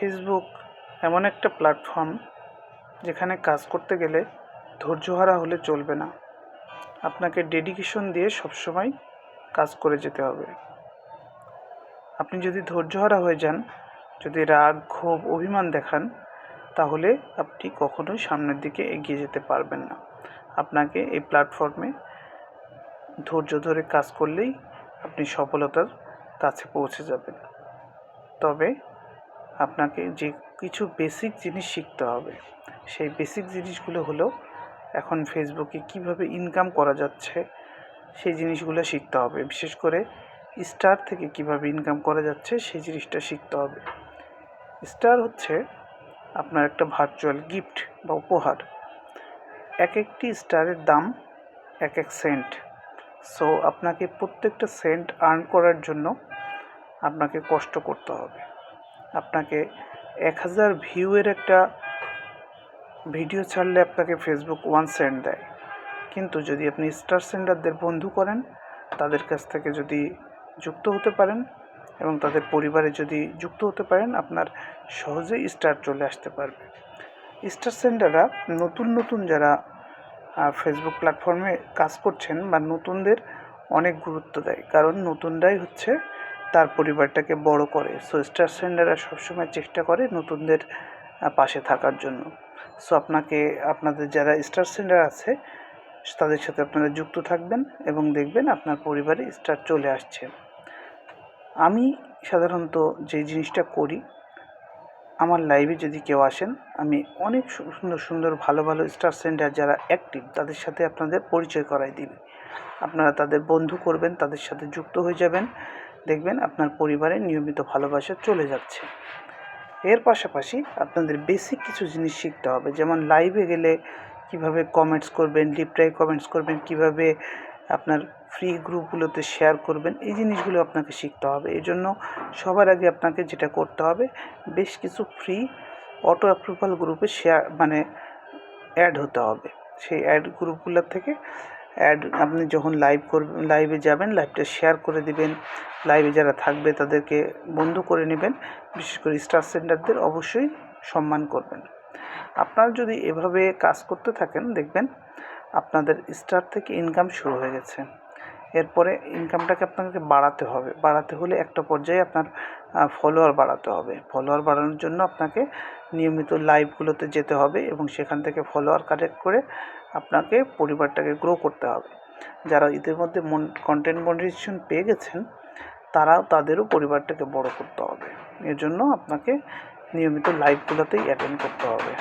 Facebook এমন একটা platform যেখানে কাজ করতে গেলে ধৈর্যহারা হলে চলবে না। আপনাকে ডেডিকেশন দিয়ে সবসময় কাজ করে যেতে হবে। আপনি যদি ধৈর্যহারা হয়ে যান, যদি রাগ, ক্ষোভ, অভিমান দেখান, তাহলে আপনি কখনোই সামনের দিকে এগিয়ে যেতে পারবেন না। আপনাকে এই প্ল্যাটফর্মে ধৈর্য ধরে কাজ করলেই আপনি সফলতার কাছে পৌঁছে যাবেন। তবে আপনাকে যে কিছু বেসিক জিনিস শিখতে হবে, সেই বেসিক জিনিসগুলো হলো এখন ফেসবুকে কীভাবে ইনকাম করা যাচ্ছে, সেই জিনিসগুলো শিখতে হবে। বিশেষ করে স্টার থেকে কীভাবে ইনকাম করা যাচ্ছে, সেই জিনিসটা শিখতে হবে। স্টার হচ্ছে আপনার একটা ভার্চুয়াল গিফট বা উপহার। এক একটি স্টারের দাম এক এক সেন্ট সো আপনাকে প্রত্যেকটা সেন্ট আর্ন করার জন্য আপনাকে কষ্ট করতে হবে। আপনাকে এক হাজার ভিউয়ের একটা ভিডিও ছাড়লে আপনাকে ফেসবুক ওয়ান সেন্ট দেয়। কিন্তু যদি আপনি স্টার সেন্ডারদের বন্ধু করেন, তাদের কাছ থেকে যদি যুক্ত হতে পারেন এবং তাদের পরিবারে যদি যুক্ত হতে পারেন, আপনার সহজেই স্টার চলে আসতে পারবে। স্টার সেন্ডাররা নতুন নতুন যারা ফেসবুক প্ল্যাটফর্মে কাজ করছেন বা নতুনদের অনেক গুরুত্ব দেয়। কারণ নতুনরাই হচ্ছে তার পরিবারটাকে বড় করে। সো স্টার সেন্ডাররা সবসময় চেষ্টা করে নতুনদের পাশে থাকার জন্য। সো আপনাকে, আপনাদের যারা স্টার সেন্ডার আছে, তাদের সাথে আপনারা যুক্ত থাকবেন এবং দেখবেন আপনার পরিবারে স্টার চলে আসছে। আমি সাধারণত যে জিনিসটা করি, আমার লাইভে যদি কেউ আসেন, আমি অনেক সুন্দর সুন্দর, ভালো ভালো স্টার সেন্টার যারা অ্যাক্টিভ তাদের সাথে আপনাদের পরিচয় করাই দিই আপনারা তাদের বন্ধু করবেন, তাদের সাথে যুক্ত হয়ে যাবেন। দেখবেন আপনার পরিবারে নিয়মিত ভালোবাসা চলে যাচ্ছে। এর পাশাপাশি আপনাদের বেসিক কিছু জিনিস শিখতে হবে। যেমন লাইভে গেলে কীভাবে কমেন্টস করবেন লিপটাই কমেন্টস করবেন, কীভাবে আপনার ফ্রি গ্রুপগুলোতে শেয়ার করবেন, এই জিনিসগুলো আপনাকে শিখতে হবে। এই জন্য সবার আগে আপনাকে যেটা করতে হবে, বেশ কিছু ফ্রি অটো অ্যাপ্রুভাল গ্রুপে শেয়ার মানে অ্যাড হতে হবে। সেই অ্যাড গ্রুপগুলোর থেকে অ্যাড আপনি যখন লাইভ করবেন লাইভে যাবেন লাইভটা শেয়ার করে দিবেন। লাইভে যারা থাকবে, তাদেরকে বন্ধু করে নেবেন। বিশেষ করে স্টার সেন্টারদের অবশ্যই সম্মান করবেন। আপনারা যদি এভাবে কাজ করতে থাকেন, দেখবেন আপনাদের স্টার থেকে ইনকাম শুরু হয়ে গেছে। এরপরে ইনকামটাকে আপনাকে বাড়াতে হবে। বাড়াতে হলে একটা পর্যায়ে আপনার ফলোয়ার বাড়াতে হবে। ফলোয়ার বাড়ানোর জন্য আপনাকে নিয়মিত লাইভগুলোতে যেতে হবে এবং সেখান থেকে ফলোয়ার কালেক্ট করে আপনাকে পরিবারটাকে গ্রো করতে হবে। যারা ইতিমধ্যে মন কন্টেন্ট মনিটাইজেশন পেয়ে গেছেন, তারাও তাদেরও পরিবারটাকে বড় করতে হবে। এর জন্য আপনাকে নিয়মিত লাইভগুলোতেই অ্যাটেন্ড করতে হবে।